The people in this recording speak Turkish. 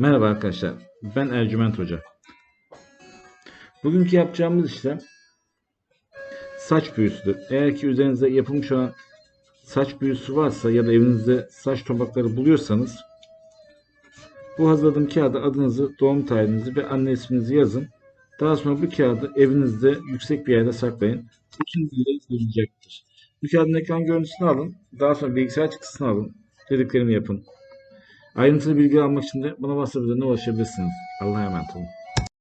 Merhaba arkadaşlar, ben Ercüment Hoca. Bugünkü yapacağımız işlem saç büyüsüdür. Eğer ki üzerinizde yapılmış olan saç büyüsü varsa ya da evinizde saç topakları buluyorsanız bu hazırladığım kağıda adınızı, doğum tarihinizi ve anne isminizi yazın. Daha sonra bu kağıdı evinizde yüksek bir yerde saklayın. Bütün bilgileri görünecektir. Bu kağıdın ekran görüntüsünü alın. Daha sonra bilgisayar çıktısını alın. Dediklerimi yapın. Ayrıntılı bilgi almak için de bana WhatsApp üzerinden ulaşabilirsiniz. Allah'a emanet olun.